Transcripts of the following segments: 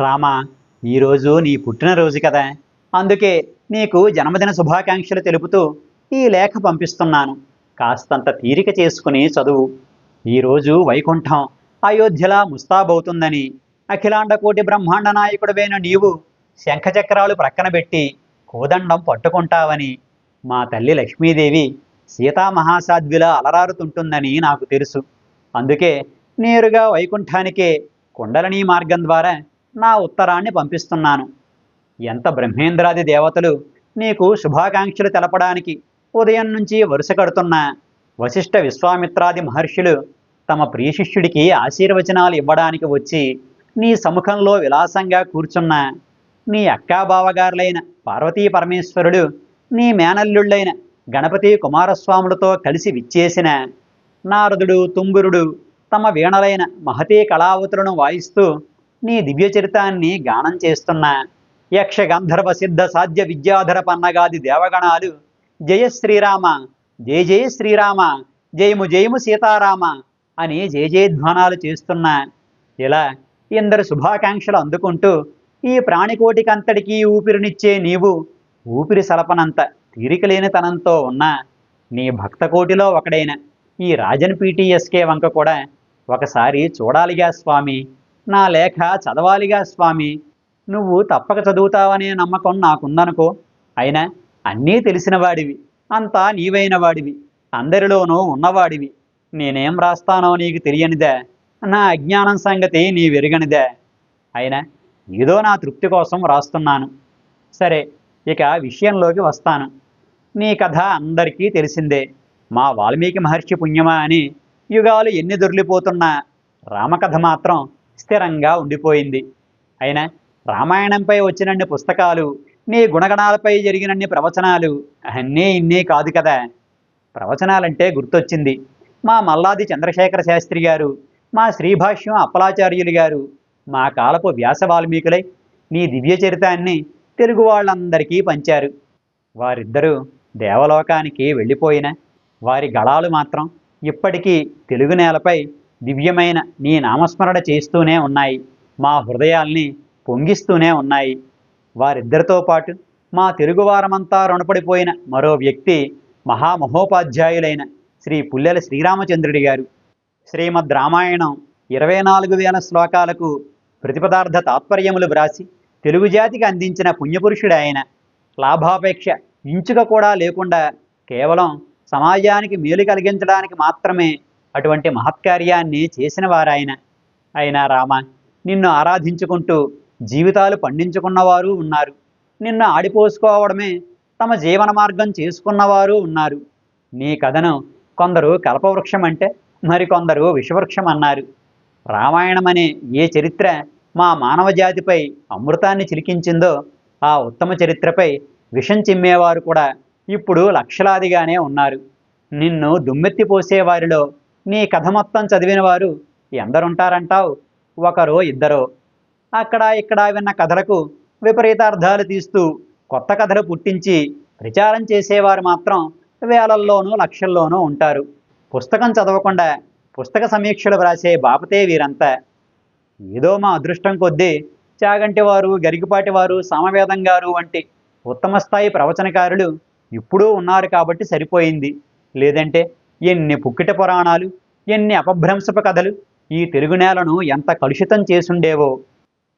రామా ఈరోజు నీ పుట్టినరోజు కదా. అందుకే నీకు జన్మదిన శుభాకాంక్షలు తెలుపుతూ ఈ లేఖ పంపిస్తున్నాను. కాస్తంత తీరిక చేసుకుని చదువు. ఈరోజు వైకుంఠం అయోధ్యలా ముస్తాబవుతుందని అఖిలాండకోటి బ్రహ్మాండ నాయకుడివైన నీవు శంఖచక్రాలు ప్రక్కన పెట్టి కోదండం పట్టుకుంటావని మా తల్లి లక్ష్మీదేవి సీతామహాసాధ్విలా అలరారుతుంటుందని నాకు తెలుసు. అందుకే నేరుగా వైకుంఠానికే కుండలనీ మార్గం ద్వారా నా ఉత్తరాన్ని పంపిస్తున్నాను. ఎంత బ్రహ్మేంద్రాది దేవతలు నీకు శుభాకాంక్షలు తెలపడానికి ఉదయం నుంచి వరుస కడుతున్న వశిష్ఠ విశ్వామిత్రాది మహర్షులు తమ ప్రియ శిష్యుడికి ఆశీర్వచనాలు ఇవ్వడానికి వచ్చి నీ సముఖంలో విలాసంగా కూర్చున్న నీ అక్కాబావగారులైన పార్వతీ పరమేశ్వరుడు నీ మేనల్లుళ్ళైన గణపతి కుమారస్వాములతో కలిసి విచ్చేసిన నారదుడు తుంగురుడు తమ వీణలైన మహతీ కళావతులను వాయిస్తూ నీ దివ్య చరితాన్ని గానం చేస్తున్న. యక్ష గంధర్వ సిద్ధ సాధ్య విద్యాధర పన్నగాది దేవగణాలు. జయ శ్రీరామ జయ జయ శ్రీరామ జయము జయము సీతారామ అని జయ జయధ్వానాలు చేస్తున్న. ఇలా ఇందరు శుభాకాంక్షలు అందుకుంటూ ఈ ప్రాణికోటికంతటికీ ఊపిరినిచ్చే నీవు ఊపిరి సలపనంత తీరికలేనితనంతో ఉన్న. నీ భక్తకోటిలో ఒకడైన ఈ రాజన్ పీటీఎస్కే వంక కూడా ఒకసారి చూడాలిగా స్వామి. నా లేఖ చదవాలిగా స్వామి. నువ్వు తప్పక చదువుతావనే నమ్మకం నాకుందనుకో. అయినా అన్నీ తెలిసిన వాడివి. అంతా నీవైన వాడివి. అందరిలోనూ ఉన్నవాడివి. నేనేం రాస్తానో నీకు తెలియనిదే. నా అజ్ఞానం సంగతి నీ వెరుగనిదే అయినా ఏదో నా తృప్తి కోసం రాస్తున్నాను. సరే ఇక విషయంలోకి వస్తాను. నీ కథ అందరికీ తెలిసిందే. మా వాల్మీకి మహర్షి పుణ్యమా అని యుగాలు ఎన్ని దొర్లిపోతున్నా రామకథ మాత్రం స్థిరంగా ఉండిపోయింది. అయినా రామాయణంపై వచ్చినన్ని పుస్తకాలు నీ గుణగణాలపై జరిగినన్ని ప్రవచనాలు అన్నీ ఇన్నీ కాదు కదా. ప్రవచనాలంటే గుర్తొచ్చింది. మా మల్లాది చంద్రశేఖర శాస్త్రి గారు మా శ్రీభాష్యం అప్పలాచార్యులు గారు మా కాలపు వ్యాస వాల్మీకులై నీ దివ్య చరితాన్ని తెలుగు వాళ్ళందరికీ పంచారు. వారిద్దరూ దేవలోకానికి వెళ్ళిపోయిన వారి గళాలు మాత్రం ఇప్పటికీ తెలుగు నేలపై దివ్యమైన నీ నామస్మరణ చేస్తూనే ఉన్నాయి. మా హృదయాల్ని పొంగిస్తూనే ఉన్నాయి. వారిద్దరితో పాటు మా తెలుగువారమంతా రుణపడిపోయిన మరో వ్యక్తి మహామహోపాధ్యాయులైన శ్రీ పుల్లెల శ్రీరామచంద్రుడి గారు. శ్రీమద్ రామాయణం ఇరవై నాలుగు వేల శ్లోకాలకు ప్రతిపదార్థ తాత్పర్యములు వ్రాసి తెలుగు జాతికి అందించిన పుణ్యపురుషుడు ఆయన. లాభాపేక్ష ఇంచుక కూడా లేకుండా కేవలం సమాజానికి మేలు కలిగించడానికి మాత్రమే అటువంటి మహత్కార్యాన్ని చేసిన వారాయన అయినా రామ నిన్ను ఆరాధించుకుంటూ జీవితాలు పండించుకున్నవారు ఉన్నారు. నిన్ను ఆడిపోసుకోవడమే తమ జీవన మార్గం చేసుకున్నవారు ఉన్నారు. నీ కథను కొందరు కల్పవృక్షం అంటే మరికొందరు విషవృక్షం అన్నారు రామాయణం అనే ఏ చరిత్ర మా మానవ జాతిపై అమృతాన్ని చిలికించిందో ఆ ఉత్తమ చరిత్రపై విషం చిమ్మేవారు కూడా ఇప్పుడు లక్షలాదిగానే ఉన్నారు. నిన్ను దుమ్మెత్తిపోసేవారిలో నీ కథ మొత్తం చదివిన వారు ఎందరుంటారంటావు ఒకరో ఇద్దరో? అక్కడ ఇక్కడ విన్న కథలకు విపరీతార్థాలు తీస్తూ కొత్త కథలు పుట్టించి ప్రచారం చేసేవారు మాత్రం వేలల్లోనూ లక్షల్లోనూ ఉంటారు. పుస్తకం చదవకుండా పుస్తక సమీక్షలు వ్రాసే బాపతే వీరంతా. ఏదో మా అదృష్టం కొద్దీ చాగంటి వారు గరికపాటి సామవేదం గారు వంటి ఉత్తమ స్థాయి ప్రవచనకారులు ఇప్పుడూ ఉన్నారు కాబట్టి సరిపోయింది. లేదంటే ఎన్ని పుక్కిట పురాణాలు ఎన్ని అపభ్రంశపు కథలు ఈ తెలుగు నేలను ఎంత కలుషితం చేసుండేవో.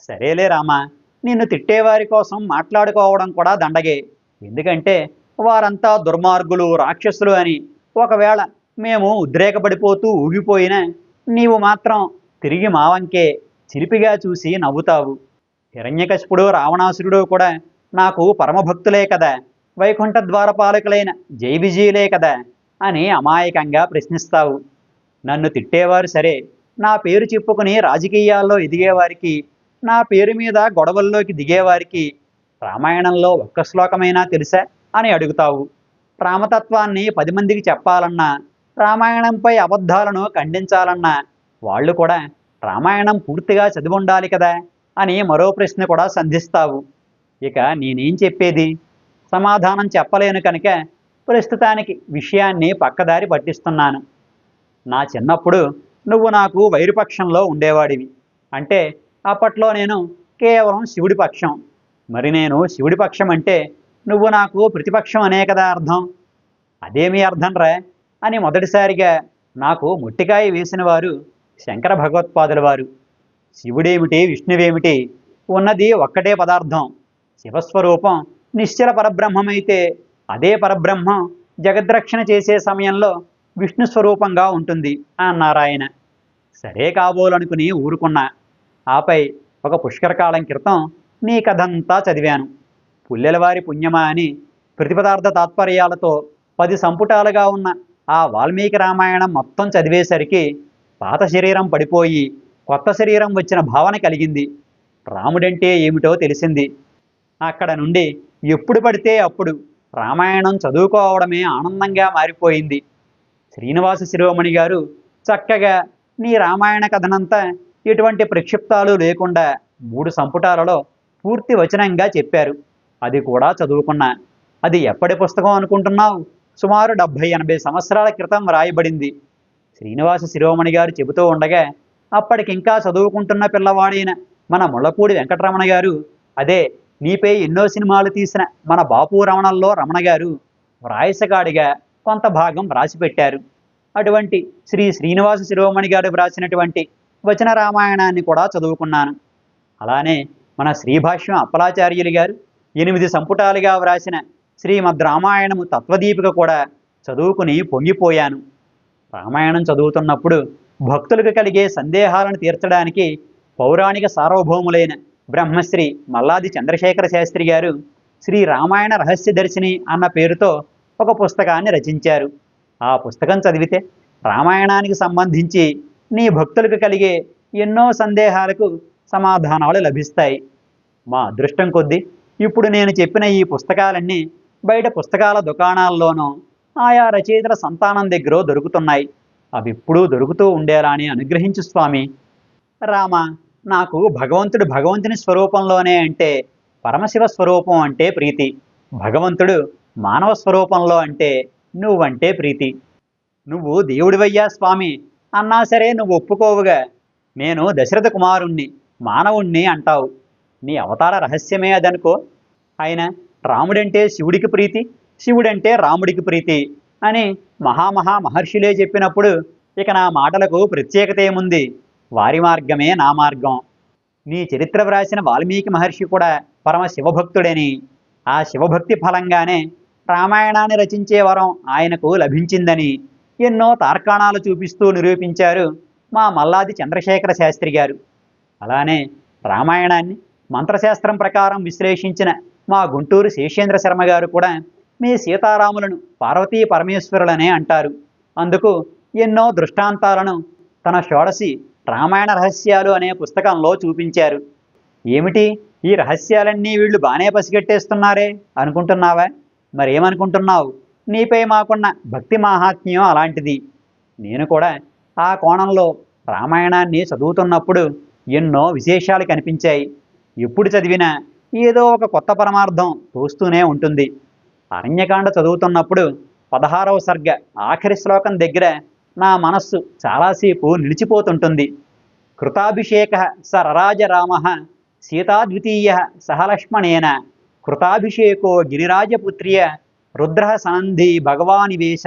సరేలే రామా నిన్ను తిట్టేవారి కోసం మాట్లాడుకోవడం కూడా దండగే. ఎందుకంటే వారంతా దుర్మార్గులు రాక్షసులు అని. ఒకవేళ మేము ఉద్రేకపడిపోతూ ఊగిపోయినా నీవు మాత్రం తిరిగి మావంకే చిలిపిగా చూసి నవ్వుతావు. హిరణ్యకశిపుడు రావణాసురుడు కూడా నాకు పరమభక్తులే కదా. వైకుంఠ ద్వారపాలకులైన జై విజయులే కదా. అని అమాయకంగా ప్రశ్నిస్తావు. నన్ను తిట్టేవారు సరే. నా పేరు చెప్పుకుని రాజకీయాల్లో ఎదిగేవారికి నా పేరు మీద గొడవల్లోకి దిగేవారికి రామాయణంలో ఒక్క శ్లోకమైనా తెలుసా అని అడుగుతావు. రామతత్వాన్ని పది మందికి చెప్పాలన్నా రామాయణంపై అబద్ధాలను ఖండించాలన్నా వాళ్ళు కూడా రామాయణం పూర్తిగా చదివి ఉండాలి కదా అని మరో ప్రశ్న కూడా సంధిస్తావు. ఇక నేనేం చెప్పేది? సమాధానం చెప్పలేను కనుక ప్రస్తుతానికి విషయాన్ని పక్కదారి పట్టిస్తున్నాను. నా చిన్నప్పుడు నువ్వు నాకు వైరుపక్షంలో ఉండేవాడివి. అంటే అప్పట్లో నేను కేవలం శివుడి పక్షం. మరి నేను శివుడి పక్షం అంటే నువ్వు నాకు ప్రతిపక్షం అనే కదా అర్థం? అదేమీ అర్థం రా? అని మొదటిసారిగా నాకు ముట్టికాయ వేసిన వారు శంకర భగవత్పాదుల వారు. శివుడేమిటి విష్ణువేమిటి ఉన్నది ఒక్కటే పదార్థం. శివస్వరూపం నిశ్చల పరబ్రహ్మమైతే అదే పరబ్రహ్మ జగద్రక్షణ చేసే సమయంలో విష్ణు స్వరూపంగా ఉంటుంది అన్నారు ఆయన సరే కాబోలనుకుని ఊరుకున్నా. ఆపై ఒక పుష్కరకాలం క్రితం నీ కథంతా చదివాను. పుల్లెలవారి పుణ్యమా అని ప్రతిపదార్థ తాత్పర్యాలతో పది సంపుటాలుగా ఉన్న ఆ వాల్మీకి రామాయణం మొత్తం చదివేసరికి పాత శరీరం పడిపోయి కొత్త శరీరం వచ్చిన భావన కలిగింది. రాముడంటే ఏమిటో తెలిసింది. అక్కడ నుండి ఎప్పుడు పడితే అప్పుడు రామాయణం చదువుకోవడమే ఆనందంగా మారిపోయింది. శ్రీనివాస శిరోమణి గారు చక్కగా నీ రామాయణ కథనంతా ఎటువంటి ప్రక్షిప్తాలు లేకుండా మూడు సంపుటాలలో పూర్తి వచనంగా చెప్పారు. అది కూడా చదువుకున్నా. అది ఎప్పటి పుస్తకం అనుకుంటున్నావు? సుమారు డెబ్భై ఎనభై సంవత్సరాల క్రితం రాయబడింది. శ్రీనివాస శిరోమణి గారు చెబుతూ ఉండగా అప్పటికింకా చదువుకుంటున్న పిల్లవాడైన మన ముళ్ళపూడి వెంకటరమణ గారు అదే నీపై ఎన్నో సినిమాలు తీసిన మన బాపు రమణల్లో రమణ గారు వ్రాయసగాడిగా కొంత భాగం వ్రాసిపెట్టారు. అటువంటి శ్రీ శ్రీనివాస శిరోమణి గారు వ్రాసినటువంటి వచన రామాయణాన్ని కూడా చదువుకున్నాను. అలానే మన శ్రీభాష్యం అప్పలాచార్యులు గారు ఎనిమిది సంపుటాలుగా వ్రాసిన శ్రీమద్ రామాయణము తత్వదీపిక కూడా చదువుకుని పొంగిపోయాను. రామాయణం చదువుతున్నప్పుడు భక్తులకు కలిగే సందేహాలను తీర్చడానికి పౌరాణిక సార్వభౌములైన బ్రహ్మశ్రీ మల్లాది చంద్రశేఖర శాస్త్రి గారు శ్రీ రామాయణ రహస్య దర్శిని అన్న పేరుతో ఒక పుస్తకాన్ని రచించారు. ఆ పుస్తకం చదివితే రామాయణానికి సంబంధించి నీ భక్తులకు కలిగే ఎన్నో సందేహాలకు సమాధానాలు లభిస్తాయి. మా అదృష్టం కొద్దీ ఇప్పుడు నేను చెప్పిన ఈ పుస్తకాలన్నీ బయట పుస్తకాల దుకాణాల్లోనూ ఆయా రచయితల సంతానం దగ్గర దొరుకుతున్నాయి. అవి ఎప్పుడూ దొరుకుతూ ఉండేలా అని అనుగ్రహించు స్వామి. రామ నాకు భగవంతుడు భగవంతుని స్వరూపంలోనే అంటే పరమశివ స్వరూపం అంటే ప్రీతి. భగవంతుడు మానవ స్వరూపంలో అంటే నువ్వంటే ప్రీతి. నువ్వు దేవుడివయ్యా స్వామి. అన్నా సరే నువ్వు ఒప్పుకోవుగా. నేను దశరథ కుమారుణ్ణి మానవుణ్ణి అంటావు. నీ అవతార రహస్యమే అదనుకో. ఆయన రాముడంటే శివుడికి ప్రీతి శివుడంటే రాముడికి ప్రీతి అని మహామహా మహర్షులే చెప్పినప్పుడు ఇక నా మాటలకు ప్రత్యేకత ఏముంది? వారి మార్గమే నా మార్గం. నీ చరిత్ర వ్రాసిన వాల్మీకి మహర్షి కూడా పరమ శివభక్తుడని. ఆ శివభక్తి ఫలంగానే రామాయణాన్ని రచించే వరం ఆయనకు లభించిందని ఎన్నో తార్కాణాలు చూపిస్తూ నిరూపించారు మా మల్లాది చంద్రశేఖర శాస్త్రి గారు. అలానే రామాయణాన్ని మంత్రశాస్త్రం ప్రకారం విశ్లేషించిన మా గుంటూరు శేషేంద్ర శర్మ గారు కూడా మీ సీతారాములను పార్వతీ పరమేశ్వరులనే అంటారు. అందుకు ఎన్నో దృష్టాంతాలను తన షోడసి రామాయణ రహస్యాలు అనే పుస్తకంలో చూపించారు. ఏమిటి? ఈ రహస్యాలన్నీ వీళ్ళు బాగానే పసిగట్టేస్తున్నారే అనుకుంటున్నావా? మరేమనుకుంటున్నావు? నీపై మాకున్న భక్తి మాహాత్మ్యం అలాంటిది. నేను కూడా ఆ కోణంలో రామాయణాన్ని చదువుతున్నప్పుడు ఎన్నో విశేషాలు కనిపించాయి. ఎప్పుడు చదివినా ఏదో ఒక కొత్త పరమార్థం తోస్తూనే ఉంటుంది. అరణ్యకాండ చదువుతున్నప్పుడు పదహారవ సర్గ ఆఖరి శ్లోకం దగ్గర నా మనస్సు చాలాసేపు నిలిచిపోతుంటుంది. కృతాభిషేక స రరాజరామ సీతాద్వితీయ సహలక్ష్మణేన కృతాభిషేకో గిరిరాజపుత్ర్య రుద్ర సనంధి భగవానివేశ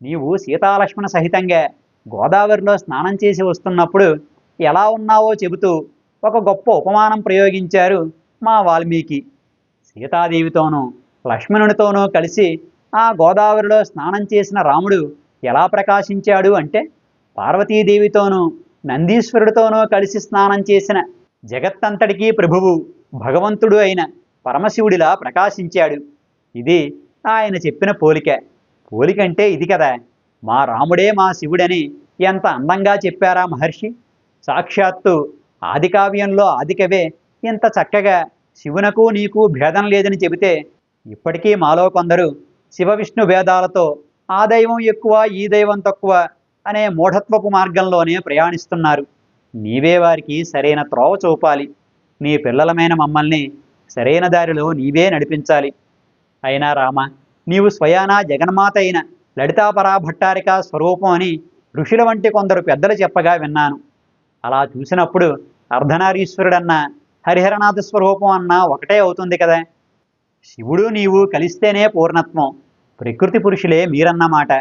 నీవు సీతాలక్ష్మణ సహితంగా గోదావరిలో స్నానం చేసి వస్తున్నప్పుడు ఎలా ఉన్నావో చెబుతూ ఒక గొప్ప ఉపమానం ప్రయోగించారు మా వాల్మీకి. సీతాదేవితోనూ లక్ష్మణునితోనూ కలిసి ఆ గోదావరిలో స్నానం చేసిన రాముడు ఎలా ప్రకాశించాడు అంటే పార్వతీదేవితోనూ నందీశ్వరుడితోనూ కలిసి స్నానం చేసిన జగత్తంతటికీ ప్రభువు భగవంతుడు అయిన పరమశివుడిలా ప్రకాశించాడు. ఇది ఆయన చెప్పిన పోలిక. పోలికంటే ఇది కదా మా రాముడే మా శివుడని ఎంత అందంగా చెప్పారా మహర్షి? సాక్షాత్తు ఆదికావ్యంలో ఆదికవే ఇంత చక్కగా శివునకు నీకు భేదం లేదని చెబితే ఇప్పటికీ మాలో కొందరు శివ విష్ణు భేదాలతో ఆ దైవం ఎక్కువ ఈ దైవం తక్కువ అనే మూఢత్వపు మార్గంలోనే ప్రయాణిస్తున్నారు. నీవే వారికి సరైన త్రోవ చూపాలి. నీ పిల్లలమైన మమ్మల్ని సరైన దారిలో నీవే నడిపించాలి. అయినా రామ నీవు స్వయానా జగన్మాత అయిన లలితాపరా భట్టారిక స్వరూపం అని ఋషుల వంటి కొందరు పెద్దలు చెప్పగా విన్నాను. అలా చూసినప్పుడు అర్ధనారీశ్వరుడన్నా హరిహరనాథ స్వరూపం అన్నా ఒకటే అవుతుంది కదా. శివుడు నీవు కలిస్తేనే పూర్ణత్వం ప్రకృతి పురుషులే మీరన్నమాట.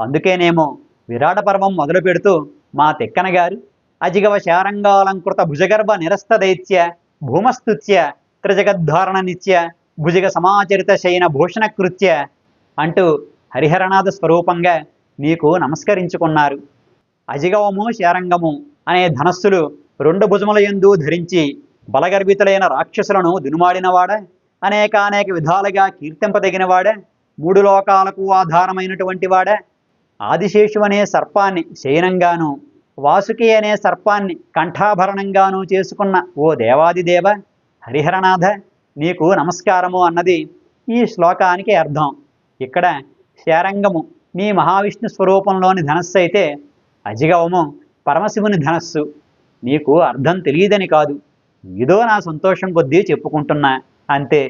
అందుకేనేమో విరాట పర్వం మొదలు పెడుతూ మా తెక్కనగారు అజిగవ శారంగాలంకృత భుజగర్భ నిరస్త దైత్య భూమస్తుత్య త్రిజగద్ధారణ నిత్య భుజగ సమాచరిత శయన భూషణ కృత్య అంటూ హరిహరనాథ స్వరూపంగా నీకు నమస్కరించుకున్నారు. అజిగవము శారంగము అనే ధనస్సులు రెండు భుజముల యందు ధరించి బలగర్భితులైన రాక్షసులను దునుమాడినవాడ అనేకానేక విధాలుగా కీర్తింపదగినవాడ మూడు లోకాలకు ఆధారమైనటువంటి వాడ ఆదిశేషు అనే సర్పాన్ని శయనంగాను వాసుకి అనే సర్పాన్ని కంఠాభరణంగాను చేసుకున్న ఓ దేవాదిదేవ హరిహరనాథ నీకు నమస్కారము అన్నది ఈ శ్లోకానికి అర్థం. ఇక్కడ శారంగము నీ మహావిష్ణు స్వరూపంలోని ధనస్సు అయితే అజిగవము పరమశివుని ధనస్సు. నీకు అర్థం తెలియదని కాదు. ఏదో నా సంతోషం కొద్దీ చెప్పుకుంటున్నా. అంతే.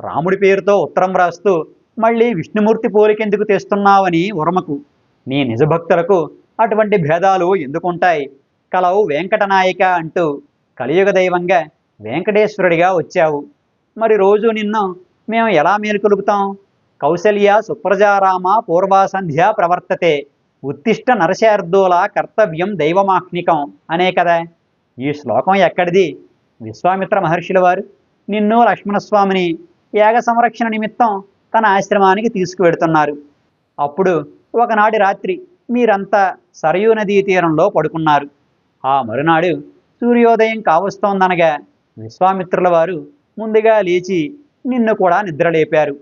రాముడి పేరుతో ఉత్తరం రాస్తూ మళ్ళీ విష్ణుమూర్తి పోలికెందుకు తెస్తున్నావని ఉరమకు. నీ నిజభక్తులకు అటువంటి భేదాలు ఎందుకుంటాయి? కలవు వెంకటనాయక అంటూ కలియుగ దైవంగా వెంకటేశ్వరుడిగా వచ్చావు. మరి రోజు నిన్ను మేము ఎలా మేలుకొలుపుతాం? కౌశల్య సుప్రజారామ పూర్వాసంధ్య ప్రవర్తతే. ఉత్తిష్ట నరశార్దూల కర్తవ్యం దైవమాహ్నికం అనే కదా. ఈ శ్లోకం ఎక్కడిది? విశ్వామిత్ర మహర్షుల వారు. నిన్ను లక్ష్మణస్వామిని యాగ సంరక్షణ నిమిత్తం తన ఆశ్రమానికి తీసుకువెడుతున్నారు. అప్పుడు ఒకనాటి రాత్రి మీరంతా సరయూ నదీ తీరంలో పడుకున్నారు. ఆ మరునాడు సూర్యోదయం కావస్తోందనగా విశ్వామిత్రుల వారు ముందుగా లేచి నిన్ను కూడా నిద్రలేపారు.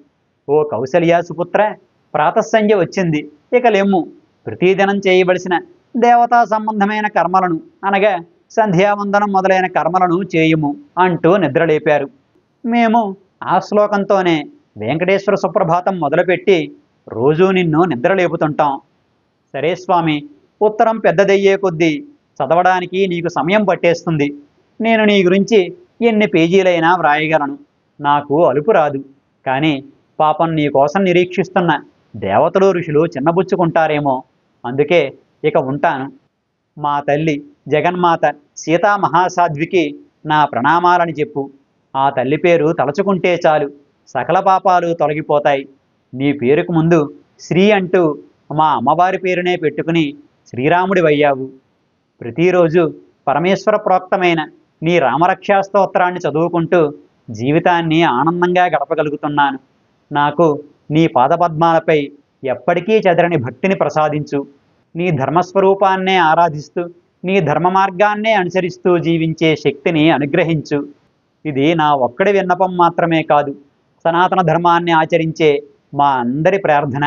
ఓ కౌసల్య సుపుత్ర ప్రాతస్సంధ్య వచ్చింది. ఇక లెమ్ము ప్రతిదినం చేయవలసిన దేవతా సంబంధమైన కర్మలను అనగా సంధ్యావందనం మొదలైన కర్మలను చేయుము అంటూ నిద్రలేపారు. మేము ఆ శ్లోకంతోనే వెంకటేశ్వర సుప్రభాతం మొదలుపెట్టి రోజూ నిన్ను నిద్రలేపుతుంటాం. సరే స్వామి ఉత్తరం పెద్దదయ్యే కొద్దీ చదవడానికి నీకు సమయం పట్టేస్తుంది. నేను నీ గురించి ఎన్ని పేజీలైనా వ్రాయగలను. నాకు అలుపు రాదు. కానీ పాపం నీ కోసం నిరీక్షిస్తున్న దేవతలు ఋషులు చిన్నబుచ్చుకుంటారేమో. అందుకే ఇక ఉంటాను. మా తల్లి జగన్మాత సీతా మహాసాధ్వికి నా ప్రణామాలని చెప్పు. ఆ తల్లి పేరు తలచుకుంటే చాలు. సకల పాపాలు తొలగిపోతాయి. నీ పేరుకు ముందు శ్రీ అంటూ మా అమ్మవారి పేరునే పెట్టుకుని శ్రీరాముడివయ్యావు ప్రతిరోజు పరమేశ్వర ప్రోక్తమైన నీ రామరక్షా స్తోత్రాన్ని చదువుకుంటూ జీవితాన్ని ఆనందంగా గడపగలుగుతున్నాను. నాకు నీ పాదపద్మాలపై ఎప్పటికీ చెదరని భక్తిని ప్రసాదించు. నీ ధర్మస్వరూపాన్నే ఆరాధిస్తూ నీ ధర్మ మార్గాన్నే అనుసరిస్తూ జీవించే శక్తిని అనుగ్రహించు. ఇది నా ఒక్కడి విన్నపం మాత్రమే కాదు. సనాతన ధర్మాన్ని ఆచరించే మా అందరి ప్రార్థన.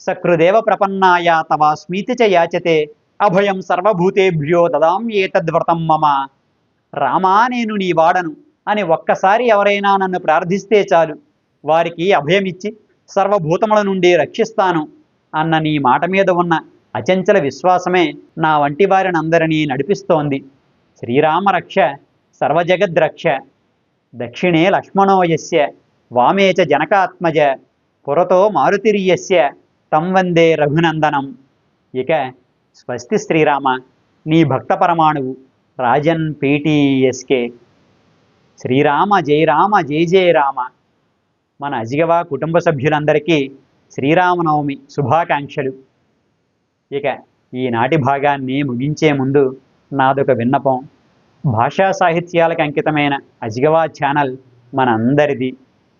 సకృదేవ ప్రపన్నాయ తవ స్మీతి చ యాచతే అభయం సర్వభూతేభ్యో దదాం ఏతద్వ్రతం మమ. రామా నేను నీ వాడను అని ఒక్కసారి ఎవరైనా నన్ను ప్రార్థిస్తే చాలు. వారికి అభయమిచ్చి సర్వభూతముల నుండి రక్షిస్తాను అన్న నీ మాట మీద ఉన్న అచంచల విశ్వాసమే నా వంటి వారినందరినీ నడిపిస్తోంది. శ్రీరామ రక్ష సర్వజగద్రక్ష దక్షిణే లక్ష్మణోయస్య వామేచ జనకాత్మజ పురతో మారుతిరియస్య తం వందే రఘునందనం. ఇక స్వస్తి శ్రీరామ నీ భక్త పరమాణువు రాజన్ పీటీఎస్కే శ్రీరామ జై రామ జై జయ రామ. మన అజిగవా కుటుంబ సభ్యులందరికీ శ్రీరామనవమి శుభాకాంక్షలు. ఇక ఈనాటి భాగాన్ని ముగించే ముందు నాదొక విన్నపం. భాషా సాహిత్యాలకు అంకితమైన అజిగవా ఛానల్ మన అందరిది